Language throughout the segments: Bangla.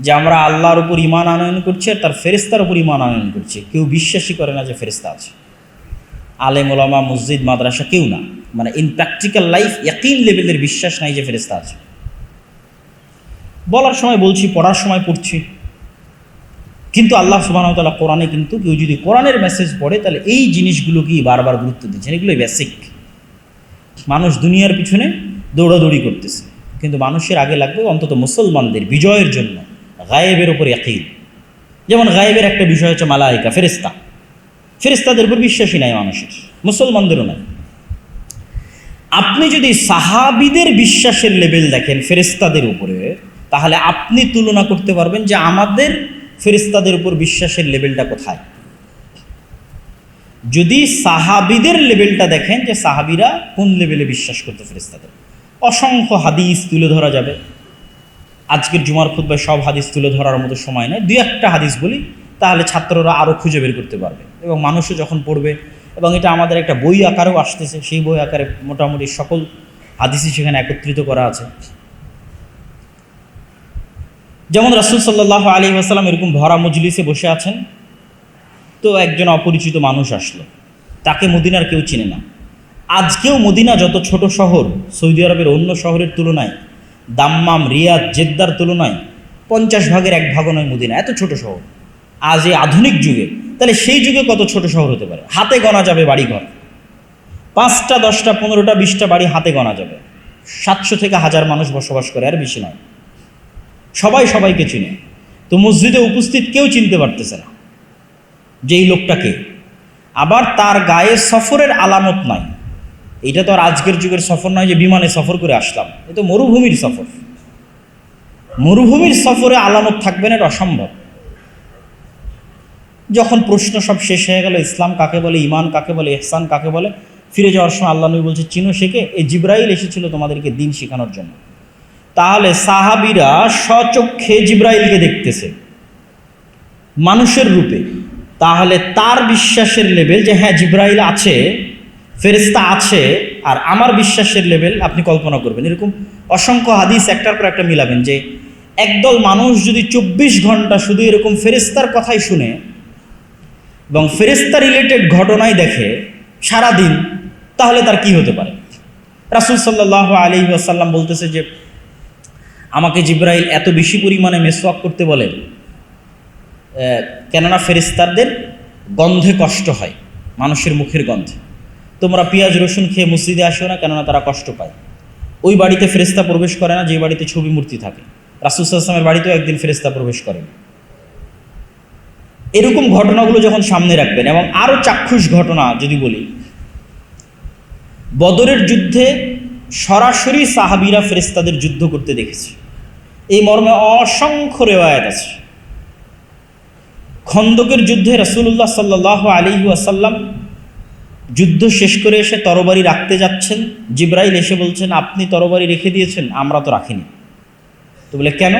যে আমরা আল্লাহর উপর ইমান আনয়ন করছি আর তার ফেরিস্তার উপর ইমান আনয়ন করছি। কেউ বিশ্বাসই করে না যে ফেরিস্তা আছে। আলেম ওলামা মসজিদ, মাদ্রাসা কেউ না। মানে ইন প্র্যাকটিক্যাল লাইফ একই লেভেলের বিশ্বাস নাই যে ফেরিস্তা আছে। বলার সময় বলছি, পড়ার সময় পড়ছি। কিন্তু আল্লাহ সুবাহতাল্লাহ কোরআনে কিন্তু কেউ যদি কোরআনের মেসেজ পড়ে, তাহলে এই জিনিসগুলোকেই বারবার গুরুত্ব দিচ্ছেন এগুলোই বেসিক মানুষ দুনিয়ার পিছনে দৌড়াদৌড়ি করতেছে। কিন্তু মানুষের আগে লাগবে অন্তত মুসলমানদের বিজয়ের জন্য। গায়েবের ওপর একই যেমন গায়েবের একটা বিষয় হচ্ছে মালাইকা ফেরিস্তা ফেরিস্তাদের উপর বিশ্বাসী নাই মানুষের, মুসলমানদেরও নাই। আপনি যদি সাহাবিদের বিশ্বাসের লেভেল দেখেন ফেরিস্তাদের উপরে, তাহলে আপনি তুলনা করতে পারবেন যে আমাদের ফেরিস্তাদের উপর বিশ্বাসের লেভেলটা কোথায়। যদি সাহাবিদের লেভেলটা দেখেন যে সাহাবিরা কোন লেভেলে বিশ্বাস করতে ফেরিস্তাদের অসংখ্য হাদিস তুলে ধরা যাবে। আজকের জুমার খুদ্ায় সব হাদিস তুলে ধরার মতো সময় নেই দুই একটা হাদিস বলি, তাহলে ছাত্ররা আরও খুঁজে বের করতে পারবে। এবং মানুষও যখন পড়বে, এবং এটা আমাদের একটা বই আকারেও আসতেছে, সেই বই আকারে মোটামুটি সকল হাদিসই সেখানে একত্রিত করা আছে। যেমন রাসুল সাল্লাহ আলী আসালাম এরকম ভরা মজলিসে বসে আছেন, তো একজন অপরিচিত মানুষ আসলো। তাকে মদিনার কেউ চিনে না। আজকেও মদিনা যত ছোট শহর, সৌদি আরবের অন্য শহরের তুলনায় দাম্মাম রিয়াদ জেদ্দার তুলনায় পঞ্চাশ ভাগের এক ভাগও নয় মদিনা, এত ছোট শহর। আজ এই আধুনিক যুগে, তাহলে সেই যুগে কত ছোট শহর হতে পারে? হাতে গণা যাবে বাড়িঘর। পাঁচটা, দশটা, পনেরোটা, বিশটা বাড়ি হাতে গণা যাবে। সাতশো থেকে হাজার মানুষ বসবাস করে, আর বেশি নয়। সবাই সবাইকে চিনে। তো মসজিদে উপস্থিত কেউ চিনতে পারতেছে না। যে এই লোকটাকে আবার তার গায়ে সফরের আলামত নাই। এটা তো আর আজকের যুগের সফর নয় যে বিমানে সফর করে আসলাম। এ তো মরুভূমির সফর। মরুভূমির সফরে আলামত থাকবে না, এটা অসম্ভব। যখন প্রশ্ন সব শেষ হয়ে গেল, ইসলাম কাকে বলে ইমান কাকে বলে এহসান কাকে বলে, ফিরে যাওয়ার সময় আল্লাহ নবী বলছে, চিনো শেখে এই জিব্রাইল এসেছিল তোমাদেরকে দিন শেখানোর জন্য। তাহলে সাহাবিরা স্বচক্ষে জিব্রাইলকে দেখতেছে, মানুষের রূপে। তাহলে তার বিশ্বাসের লেভেল যে হ্যাঁ জিব্রাইল আছে ফেরিস্তা আছে আর আমার বিশ্বাসের লেভেল আপনি কল্পনা করবেন। এরকম অসংখ্য হাদিস একটার পর একটা মিলাবেন যে একদল মানুষ যদি চব্বিশ ঘণ্টা শুধু এরকম ফেরিস্তার কথাই শুনে এবং ফেরিস্তা রিলেটেড ঘটনাই দেখে সারা দিন তাহলে তার কি হতে পারে? রাসুল সাল্লাহ আলী আসাল্লাম বলতেছে যে, আমাকে জিব্রাইল এত বেশি পরিমাণে মেসওয়াক করতে বলে কেননা ফেরিস্তারদের গন্ধে কষ্ট হয়, মানুষের মুখের গন্ধে। তোমরা পেঁয়াজ, রসুন খেয়ে মসজিদে আসো না, কেননা তারা কষ্ট পায়। ওই বাড়িতে ফেরিস্তা প্রবেশ করে না, যে বাড়িতে ছবি মূর্তি থাকে। রাসুসাল্লামের বাড়িতেও একদিন ফেরিস্তা প্রবেশ করেন এরকম ঘটনাগুলো যখন সামনে রাখবেন, এবং আরও চাক্ষুষ ঘটনা যদি বলি, বদরের যুদ্ধে সরাসরি সাহাবিরা ফেরেস্তাদের যুদ্ধ করতে দেখেছি। এই মর্মে অসংখ্য রেওয়ায়ত আছে। খন্দকের যুদ্ধে রাসুল্লাহ সাল্লাহ আলী আসাল্লাম যুদ্ধ শেষ করে এসে তরবারি রাখতে যাচ্ছেন। জিব্রাইল এসে বলছেন, আপনি তরবারি রেখে দিয়েছেন, আমরা তো রাখিনি। তো বলে, কেন?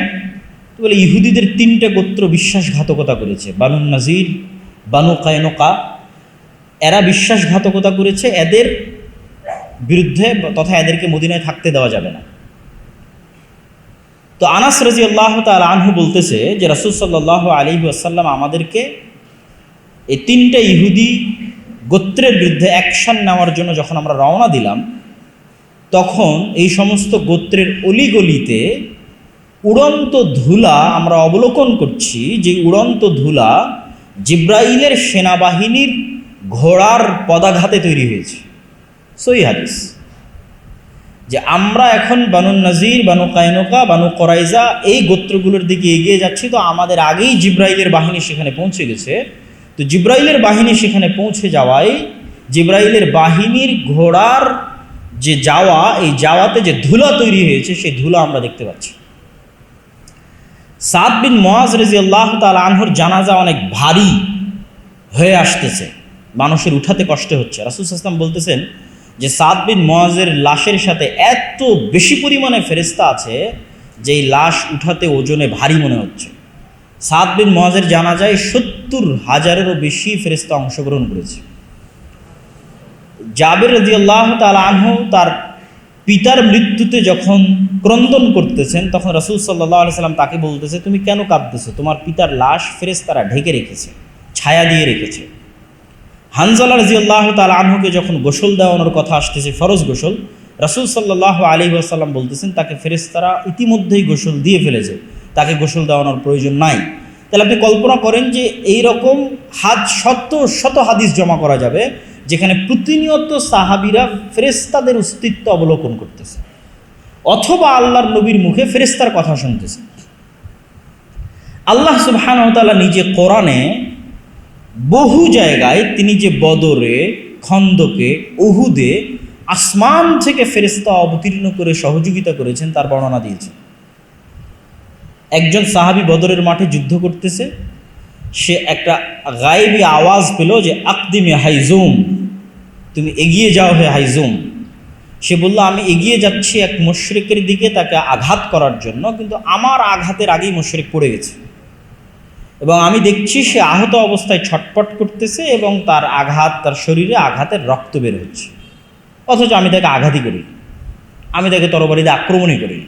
তো বলে, ইহুদিদের তিনটে গোত্র বিশ্বাসঘাতকতা করেছে। বানু নাজির, বানু কায়নকা, এরা বিশ্বাসঘাতকতা করেছে, এদের বিরুদ্ধে তথা এদেরকে মদিনায় থাকতে দেওয়া যাবে না। তো আনাস রাজি আল্লাহ তাল আনহু বলতেছে যে, রাসুল সাল্লাহ আলী আমাদেরকে এই তিনটে ইহুদি গোত্রের বিরুদ্ধে অ্যাকশন নেওয়ার জন্য যখন আমরা রওনা দিলাম, তখন এই সমস্ত গোত্রের অলিগলিতে উড়ন্ত ধুলা আমরা অবলোকন করছি যে উড়ন্ত ধুলা জিব্রাইলের সেনাবাহিনীর ঘোড়ার পদাঘাতে তৈরি হয়েছে। সই হাদিস। যে আমরা এখন বানু নাজির, বানু কায়নকা বানু করাইজা এই গোত্রগুলোর দিকে এগিয়ে যাচ্ছি, তো আমাদের আগেই জিব্রাইলের বাহিনী সেখানে পৌঁছে গেছে। তো জিব্রাইলের বাহিনী সেখানে পৌঁছে যাওয়ায় জিব্রাইলের বাহিনীর ঘোড়ার যে যাওয়া, এই যাওয়াতে যে ধুলা তৈরি হয়েছে, সেই ধুলা আমরা দেখতে পাচ্ছি। সাদ বিন মোয়াজ রেজি আল্লাহ তাল আনহর জানাজা অনেক ভারী হয়ে আসতেছে। মানুষের উঠাতে কষ্ট হচ্ছে। রাসুল আসলাম বলতেছেন যে সাদ বিন মোয়াজের লাশের সাথে এত বেশি পরিমাণে ফেরিস্তা আছে যে লাশ উঠাতে ওজনে ভারী মনে হচ্ছে। সাদ বিন মোয়াজের জানা যায় সত্তর হাজারেরও বেশি ফেরিস্তা অংশগ্রহণ করেছে। জাবের রদি আল্লাহ তাল আনহু তার পিতার মৃত্যুতে যখন ক্রন্দন করতেছেন, তখন রাসূল সাল্লাহ সাল্লাম তাকে বলতেছে, তুমি কেন কাঁদতেছো? তোমার পিতার লাশ ফেরেশতারা ঢেকে রেখেছে, ছায়া দিয়ে রেখেছে। হানজালা রাজিউল্লাহ তাল আনহুকে যখন গোসল দেওয়ানোর কথা আসতেছে, ফরজ গোসল, রাসূল সাল্লাহ আলী আসাল্লাম বলতেছেন, তাকে ফেরেশতারা ইতিমধ্যেই গোসল দিয়ে ফেলেছে। তাকে গোসল দেওয়ানোর প্রয়োজন নাই। তাহলে আপনি কল্পনা করেন যে এই রকম হাত শত শত হাদিস জমা করা যাবে, যেখানে প্রতিনিয়ত সাহাবিরা ফেরেস্তাদের অস্তিত্ব অবলোকন করতেছে। অথবা আল্লাহর নবীর মুখে ফেরেস্তার কথা শুনতেছে। আল্লাহ সুবহানতালা নিজে কোরআনে বহু জায়গায় তিনি যে বদরে, খন্দকে, উহুদে আসমান থেকে ফেরেস্তা অবতীর্ণ করে সহযোগিতা করেছেন, তার বর্ণনা দিয়েছেন। একজন সাহাবি বদরের মাঠে যুদ্ধ করতেছে, সে একটা গায়েবী আওয়াজ পেল যে, আকদিমে হাইজুম, তুমি এগিয়ে যাও হে হাইজুম। সে বলল, আমি এগিয়ে যাচ্ছি এক মুশরিকের দিকে তাকে আঘাত করার জন্য, কিন্তু আমার আঘাতের আগেই মুশরিক পড়ে গেছে। এবং আমি দেখছি সে আহত অবস্থায় ছটপট করতেছে এবং তার আঘাত, তার শরীরে আঘাতের রক্ত বের হচ্ছে। অথচ আমি তাকে আঘাতই করি আমি তাকে তরবারিতে আক্রমণই করি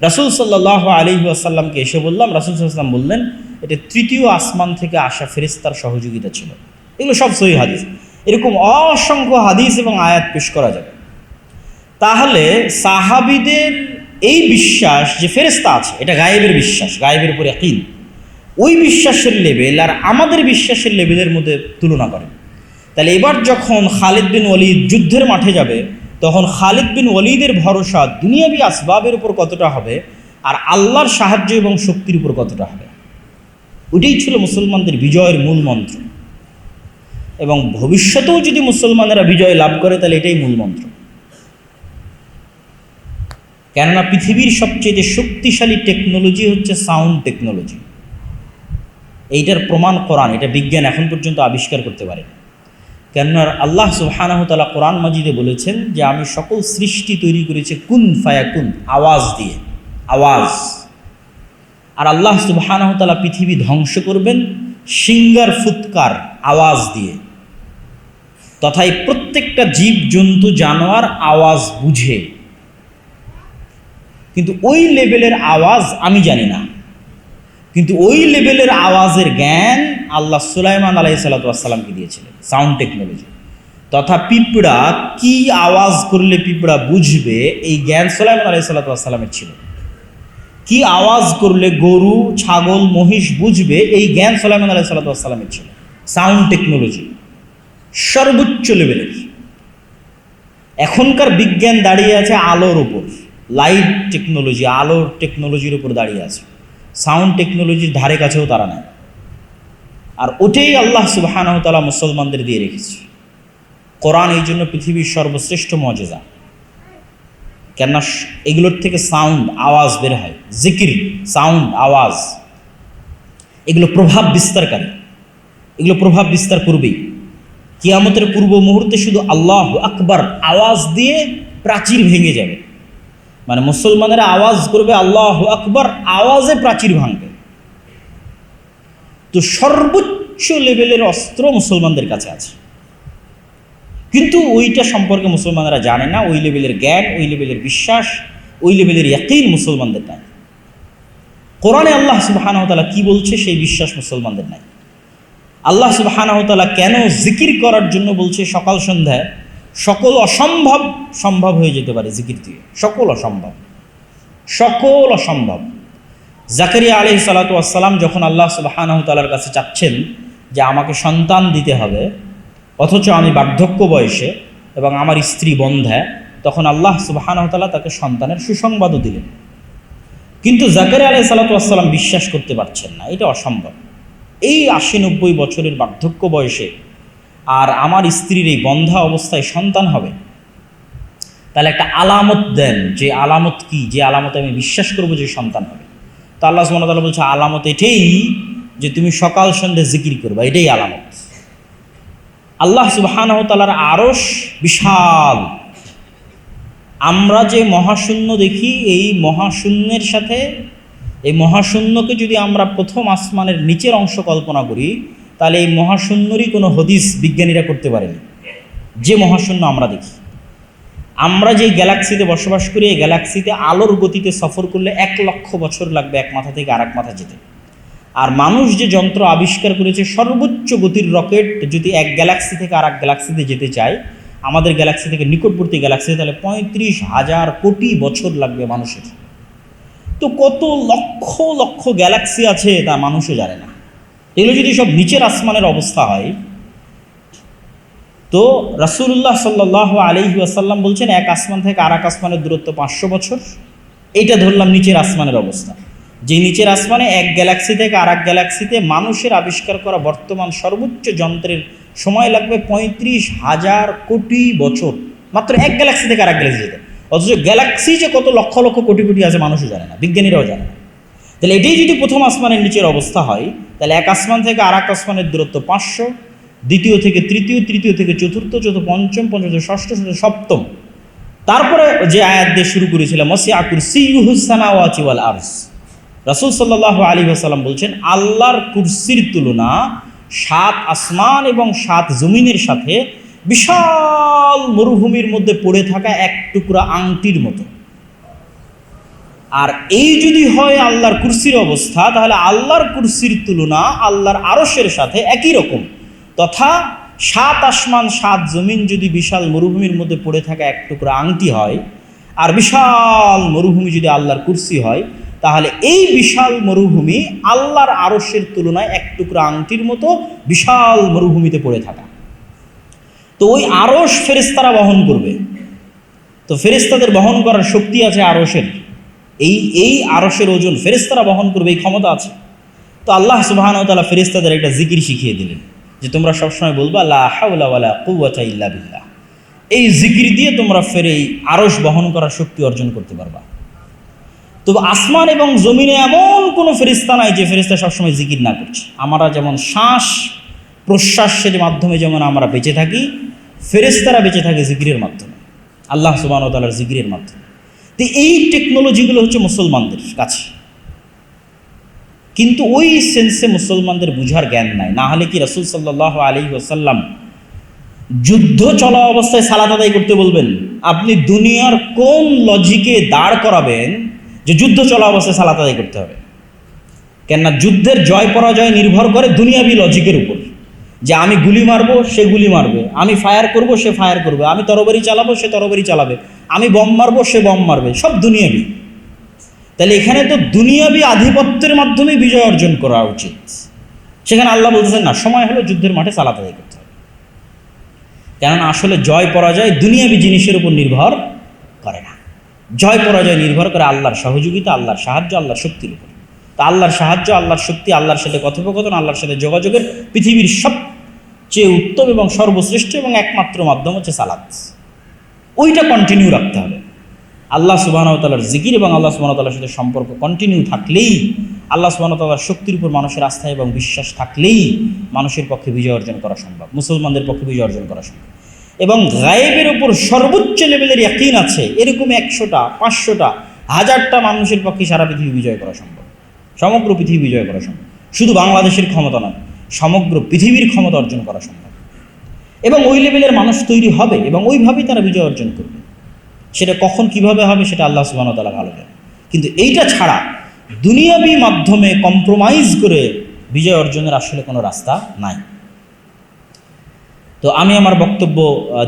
রাসুল সাল্লাহ আলী আসাল্লামকে এসে বললাম, রাসুল সাল্লাম বললেন, এটা তৃতীয় আসমান থেকে আসা ফেরিস্তার সহযোগিতা ছিল। এগুলো সব সহি হাদিস। এরকম অসংখ্য হাদিস এবং আয়াত পেশ করা যাবে। তাহলে সাহাবিদের এই বিশ্বাস যে ফেরেস্তা আছে, এটা গায়েবের বিশ্বাস, গায়েবের উপর একই ওই বিশ্বাসের লেভেল আর আমাদের বিশ্বাসের লেভেলের মধ্যে তুলনা করে। তাহলে এবার যখন খালিদ বিন ওলিদ যুদ্ধের মাঠে যাবে তখন খালিদ বিন ওলিদের ভরসা দুনিয়াবি আসবাবের উপর কতটা হবে আর আল্লাহর সাহায্য এবং শক্তির উপর কতটা হবে? ওইটাই ছিল মুসলমানদের বিজয়ের মূল মন্ত্র। এবং ভবিষ্যতেও যদি মুসলমানেরা বিজয় লাভ করে, তাহলে এটাই মূল মন্ত্র। কেননা পৃথিবীর সবচেয়ে শক্তিশালী টেকনোলজি হচ্ছে সাউন্ড টেকনোলজি। এইটার প্রমাণ কোরআন, এটা বিজ্ঞান এখন পর্যন্ত আবিষ্কার করতে পারে কেননা আল্লাহ সুবহানাহতালা কোরআন মাজিদে বলেছেন যে আমি সকল সৃষ্টি তৈরি করেছি কুন ফায়া কুন, আওয়াজ দিয়ে, আওয়াজ। আর আল্লাহ সুবহানাহতালা পৃথিবী ধ্বংস করবেন, সিঙ্গার ফুৎকার, আওয়াজ দিয়ে। তথাই প্রত্যেকটা জীব জন্তু জানোয়ার আওয়াজ বুঝে। কিন্তু ওই লেভেলের আওয়াজ আমি জানি না। কিন্তু ওই লেভেলের আওয়াজের জ্ঞান আল্লাহ সুলাইমান সাল্লাতামকে দিয়েছিলেন সাউন্ড টেকনোলজি তথা পিঁপড়া কি আওয়াজ করলে পিঁপড়া বুঝবে, এই জ্ঞান সুলাইমান সাল্লাতামের ছিল। কি আওয়াজ করলে গরু, ছাগল, মহিষ বুঝবে, এই জ্ঞান সুলাইমান সাল্লাতামের ছিল। সাউন্ড টেকনোলজি সর্বোচ্চ লেভেলের এখনকার বিজ্ঞান দাঁড়িয়ে আছে আলোর ওপর লাইট টেকনোলজি আলোর টেকনোলজির উপর দাঁড়িয়ে আছে। সাউন্ড টেকনোলজির ধারে কাছেও তারা নেয়। আর ওটাই আল্লাহ সুবাহানহতালা মুসলমানদের দিয়ে রেখেছে। কোরআন এই জন্য পৃথিবীর সর্বশ্রেষ্ঠ মজেজা। কেননা এগুলোর থেকে সাউন্ড, আওয়াজ বের হয়। জিকির, সাউন্ড, আওয়াজ। এগুলো প্রভাব বিস্তারকারী। এগুলো প্রভাব বিস্তার করবেই। কিয়ামতের পূর্ব মুহূর্তে শুধু আল্লাহ আকবার আওয়াজ দিয়ে প্রাচীর ভেঙে যাবে। মানে মুসলমানেরা আওয়াজ করবে আল্লাহ আকবর, আওয়াজে প্রাচীর ভাঙবে। তো সর্বোচ্চ লেভেলের অস্ত্র মুসলমানদের কাছে আছে। কিন্তু ওইটা সম্পর্কে মুসলমানেরা জানে না, ওই লেভেলের জ্ঞান, ওই লেভেলের বিশ্বাস, ওই লেভেলের ইয়াকিন মুসলমানদের নাই। কোরআনে আল্লাহ সুবাহানহতালা কি বলছে সেই বিশ্বাস মুসলমানদের নাই। আল্লাহ সুবাহানহতালা কেন জিকির করার জন্য বলছে সকাল সন্ধ্যায়? সকল অসম্ভব সম্ভব হয়ে যেতে পারে জিকির দিয়ে। সকল অসম্ভব। সকল অসম্ভব। জাকারিয়া আলি সালাতু আসসালাম যখন আল্লাহ সুবাহানাহ তালার কাছে চাচ্ছেন যে আমাকে সন্তান দিতে হবে, অথচ আমি বার্ধক্য বয়সে এবং আমার স্ত্রী বন্ধ্যায়, তখন আল্লাহ সুবাহানাহ তালা তাকে সন্তানের সুসংবাদও দিলেন। কিন্তু জাকারিয়া আলি সালাতু আসসালাম বিশ্বাস করতে পারছেন না, এটা অসম্ভব। এই আশি নব্বই বছরের বার্ধক্য বয়সে আর আমার স্ত্রীর এই বন্ধা অবস্থায় সন্তান হবে, তাহলে একটা আলামত দেন যে আলামত কি? যে আলামতে আমি বিশ্বাস করব যে সন্তান হবে। তো আল্লাহ সুমতাল্লাহ বলছে, আলামত এটাই যে তুমি সকাল সন্ধ্যে জিকির করবা, এটাই আলামত। আল্লাহ সুবাহানহতালার আরস বিশাল। আমরা যে মহাশূন্য দেখি, এই মহাশূন্যের সাথে, এই মহাশূন্যকে যদি আমরা প্রথম আসমানের নিচের অংশ কল্পনা করি তাহলে এই মহাশূন্যরই কোনো হদিস বিজ্ঞানীরা করতে পারেনি। যে মহাশূন্য আমরা দেখি। আমরা যে গ্যালাক্সিতে বসবাস করি, এই গ্যালাক্সিতে আলোর গতিতে সফর করলে এক লক্ষ বছর লাগবে এক মাথা থেকে আরেক মাথা যেতে। আর মানুষ যে যন্ত্র আবিষ্কার করেছে, সর্বোচ্চ গতির রকেট যদি এক গ্যালাক্সি থেকে আর এক গ্যালাক্সিতে যেতে চায়, আমাদের গ্যালাক্সি থেকে নিকটবর্তী গ্যালাক্সিতে তাহলে পঁয়ত্রিশ হাজার কোটি বছর লাগবে মানুষের। তো কত লক্ষ লক্ষ গ্যালাক্সি আছে তা মানুষও জানে না। এগুলো যদি সব নিচের আসমানের অবস্থা হয়, তো রাসূলুল্লাহ সাল্লাহ আলহি আসাল্লাম বলছেন, এক আসমান থেকে আর এক আসমানের দূরত্ব পাঁচশো বছর। এইটা ধরলাম নিচের আসমানের অবস্থা। যে নিচের আসমানে এক গ্যালাক্সি থেকে আর এক গ্যালাক্সিতে মানুষের আবিষ্কার করা বর্তমান সর্বোচ্চ যন্ত্রের সময় লাগবে পঁয়ত্রিশ হাজার কোটি বছর। মাত্র এক গ্যালাক্সি থেকে আর এক গ্যালাক্সি যেতে। অথচ গ্যালাক্সি যে কত লক্ষ লক্ষ কোটি কোটি আছে, মানুষও জানে না, বিজ্ঞানীরাও জানে না। তাহলে এটাই যদি প্রথম আসমানের নিচের অবস্থা হয়, তাহলে এক আসমান থেকে আর এক আসমানের দূরত্ব পাঁচশো, দ্বিতীয় থেকে তৃতীয় তৃতীয় থেকে চতুর্থ চতুর্থ পঞ্চম পঞ্চম ষষ্ঠ সপ্তম। তারপরে যে আয়াত দিয়ে শুরু করেছিলাম মসি আকুর সিউহুসানা ওয়াচিওয়াল আরস। রাসুল সাল্লাহ আলী আসাল্লাম বলছেন, আল্লাহর কুরসির তুলনা সাত আসমান এবং সাত জমিনের সাথে বিশাল মরুভূমির মধ্যে পড়ে থাকা এক টুকরা আংটির মতো। আর এই যদি হয় আল্লাহর কুরসির অবস্থা, তাহলে আল্লাহর কুরসির তুলনা আল্লাহর আরসের সাথে একই রকম। তথা সাত আসমান, সাত জমিন যদি বিশাল মরুভূমির মধ্যে পড়ে থাকা এক টুকরা আংটি হয়, আর বিশাল মরুভূমি যদি আল্লাহর কুরসি হয়, তাহলে এই বিশাল মরুভূমি আল্লাহর আরসের তুলনায় এক টুকরা আংটির মতো বিশাল মরুভূমিতে পড়ে থাকা। তো ওই আরস ফেরেস্তারা বহন করবে। তো ফেরেস্তাদের বহন করার শক্তি আছে আরসের এই এই আরসের ওজন ফেরেস্তারা বহন করবে, এই ক্ষমতা আছে। তো আল্লাহ সুবাহান তালা ফেরেস্তাদের একটা জিকির শিখিয়ে দিলেন, যে তোমরা সবসময় বলবা, লা হাওলা ওয়ালা কুওয়াতা ইল্লা বিল্লাহ। এই জিকির দিয়ে তোমরা ফের এই আরস বহন করার শক্তি অর্জন করতে পারবা। তবে আসমান এবং জমিনে এমন কোনো ফেরিস্তা নাই যে ফেরিস্তা সবসময় জিকির না করছে। আমরা যেমন শ্বাস প্রশ্বাসের মাধ্যমে যেমন আমরা বেঁচে থাকি ফেরেস্তারা বেঁচে থাকে জিকিরের মাধ্যমে। আল্লাহ সুবাহ তালার জিকিরের মাধ্যমে। তো এই টেকনোলজিগুলো হচ্ছে মুসলমানদের কাছে। কিন্তু ওই সেন্সে মুসলমানদের বুঝার জ্ঞান নাই। না হলে কি রসুল সাল্লাহ আলী ওসাল্লাম যুদ্ধ চলা অবস্থায় সালাত আদায় করতে বলবেন? আপনি দুনিয়ার কোন লজিকে দাঁড় করাবেন যে যুদ্ধ চলা অবস্থায় সালাত আদায় করতে হবে? কেননা যুদ্ধের জয় পরাজয় নির্ভর করে দুনিয়াবি লজিকের উপর। যে আমি গুলি মারবো, সে গুলি মারবে। আমি ফায়ার করব, সে ফায়ার করবে। আমি তরবারি চালাবো, সে তরবারি চালাবে। আমি বম মারবো, সে বম মারবে। সব দুনিয়াবি। তাহলে এখানে তো দুনিয়াবি আধিপত্যের মাধ্যমে বিজয় অর্জন করা উচিত। সেখানে আল্লাহ বলতেছেন, না, সময় হলো যুদ্ধের মাঠে সালাত আদায় করতে হবে। কেননা আসলে জয়, পরাজয় দুনিয়াবি জিনিসের উপর নির্ভর করে না। জয়, পরাজয় নির্ভর করে আল্লাহর সহযোগিতা, আল্লাহর সাহায্য, আল্লাহর শক্তির উপর। তা আল্লাহর সাহায্য, আল্লাহর শক্তি, আল্লাহর সাথে কথোপকথন, আল্লাহর সাথে যোগাযোগের পৃথিবীর সবচেয়ে উত্তম এবং সর্বশ্রেষ্ঠ এবং একমাত্র মাধ্যম হচ্ছে সালাদ ওইটা কন্টিনিউ রাখতে হবে। আল্লাহ সুবাহতালার জিকির এবং আল্লাহ সুবাহতালার সাথে সম্পর্ক কন্টিনিউ থাকলেই, আল্লাহ সুবাহতালার শক্তির উপর মানুষের আস্থা এবং বিশ্বাস থাকলেই মানুষের পক্ষে বিজয় অর্জন করা সম্ভব, মুসলমানদের পক্ষে বিজয় অর্জন করা সম্ভব। এবং গায়েবের উপর সর্বোচ্চ লেভেলের একদিন আছে, এরকম একশোটা, পাঁচশোটা, হাজারটা মানুষের পক্ষে সারা পৃথিবী বিজয় করা সম্ভব। সমগ্র পৃথিবী বিজয় করা সম্ভব। শুধু বাংলাদেশের ক্ষমতা নয়, সমগ্র পৃথিবীর ক্ষমতা অর্জন করা সম্ভব। এবং ওই লেভেলের মানুষ তৈরি হবে এবং ওইভাবেই তারা বিজয় অর্জন করবে। সেটা কখন কীভাবে হবে সেটা আল্লাহ সুবাহ তালা ভালো জানে। কিন্তু এইটা ছাড়া দুনিয়াবি মাধ্যমে কম্প্রোমাইজ করে বিজয় অর্জনের আসলে কোনো রাস্তা নাই। তো আমি আমার বক্তব্য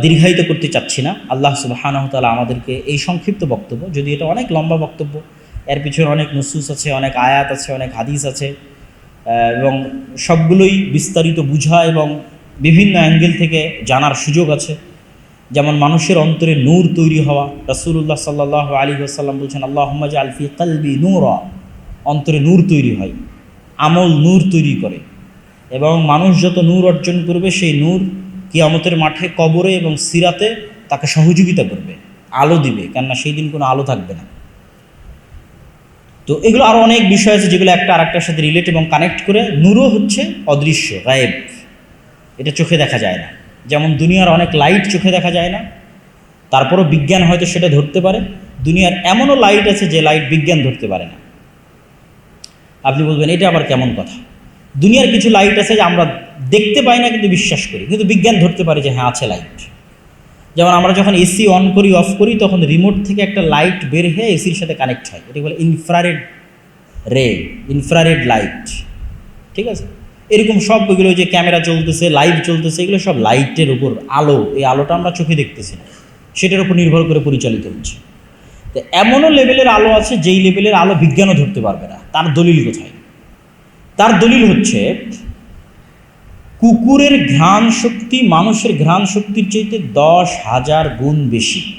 দীর্ঘায়িত করতে চাচ্ছি না। আল্লাহ সুবাহানহতালা আমাদেরকে এই সংক্ষিপ্ত বক্তব্য, যদি এটা অনেক লম্বা বক্তব্য, এর পিছনে অনেক নুসুস আছে, অনেক আয়াত আছে, অনেক হাদিস আছে এবং সবগুলোই বিস্তারিত বুঝা এবং বিভিন্ন অ্যাঙ্গেল থেকে জানার সুযোগ আছে। যেমন মানুষের অন্তরে নূর তৈরি হওয়া রসুল্লাহ সাল্লাহ আলী আসাল্লাম বলছেন আল্লাহ আলফি কালবি নূর। অন্তরে নূর তৈরি হয়, আমল নূর তৈরি করে। এবং মানুষ যত নূর অর্জন করবে, সেই নূর কিয়ামতের মাঠে কবরে এবং সিরাতে তাকে সহযোগিতা করবে, আলো দিবে, কেননা সেই দিন কোনো আলো থাকবে না। তো এগুলো আরও অনেক বিষয় আছে যেগুলো একটা আরেকটার সাথে রিলেট এবং কানেক্ট করে নূরও হচ্ছে অদৃশ্য, গায়েব। এটা চোখে দেখা যায় না। যেমন দুনিয়ার অনেক লাইট চোখে দেখা যায় না, তারপরও বিজ্ঞান হয়তো সেটা ধরতে পারে। দুনিয়ার এমনও লাইট আছে যে লাইট বিজ্ঞান ধরতে পারে না। আপনি বলবেন, এটা আবার কেমন কথা? দুনিয়ার কিছু লাইট আছে যে আমরা দেখতে পাই না কিন্তু বিশ্বাস করি, কিন্তু বিজ্ঞান ধরতে পারে যে হ্যাঁ আছে লাইট যেমন আমরা যখন এসি অন করি অফ করি, তখন রিমোট থেকে একটা লাইট বের হয়ে এসির সাথে কানেক্ট হয়। এটি বলে ইনফ্রারেড রে ইনফ্রারেড লাইট ঠিক আছে? এরকম সব এগুলো যে ক্যামেরা চলতেছে লাইভ চলতেছে, এগুলো সব লাইটের উপর আলো। এই আলোটা আমরা চোখে দেখতেছি না। সেটার উপর নির্ভর করে পরিচালিত হচ্ছে। তো এমনও লেভেলের আলো আছে যেই লেভেলের আলো বিজ্ঞানও ধরতে পারবে না। তার দলিল কোথায়? তার দলিল হচ্ছে, কুকুরের ঘ্রাণ শক্তি মানুষের ঘ্রাণ শক্তির চাইতে দশ হাজার গুণ বেশি।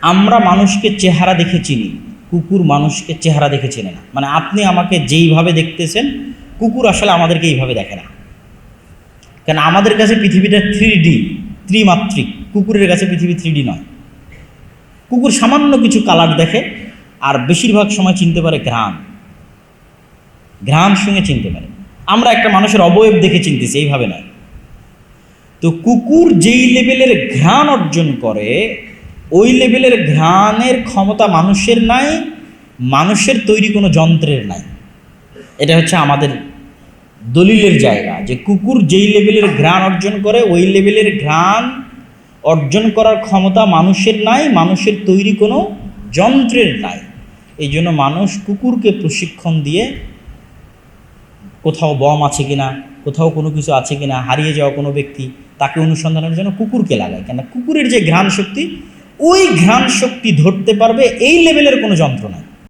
আমরা মানুষকে চেহারা দেখে চিনি। কুকুর মানুষকে চেহারা দেখে চেনে না। মানে আপনি আমাকে যেইভাবে দেখতেছেন, কুকুর আসলে আমাদেরকে এইভাবে দেখে না। কেন আমাদের কাছে পৃথিবীটা থ্রি ডি ত্রিমাত্রিক। কুকুরের কাছে পৃথিবী থ্রি ডি নয়। কুকুর সামান্য কিছু কালার দেখে, আর বেশিরভাগ সময় চিনতে পারে ঘ্রাণ। ঘ্রাণ সঙ্গে চিনতে পারে। আমরা একটা মানুষের অবয়ব দেখে চিনতেছি, এইভাবে নয়। তো কুকুর যেই লেভেলের ঘ্রাণ অর্জন করে ওই লেভেলের ঘ্রাণের ক্ষমতা মানুষের নাই, মানুষের তৈরি কোনো যন্ত্রের নাই। এটা হচ্ছে আমাদের দলিলের জায়গা যে কুকুর যেই লেভেলের ঘ্রাণ অর্জন করে, ওই লেভেলের ঘ্রাণ অর্জন করার ক্ষমতা মানুষের নাই, মানুষের তৈরি কোনো যন্ত্রের নাই। এই জন্য মানুষ কুকুরকে প্রশিক্ষণ দিয়ে কোথাও বম আছে কিনা, কোথাও কোনো কিছু আছে কিনা, হারিয়ে যাওয়া কোনো ব্যক্তি, তাকে অনুসন্ধানের জন্য কুকুরকে লাগায়। কেন কুকুরের যে ঘ্রাণ শক্তি ওই ঘ্রাণ শক্তি ধরতে পারবে এই লেভেলের কোনো যন্ত্র নাই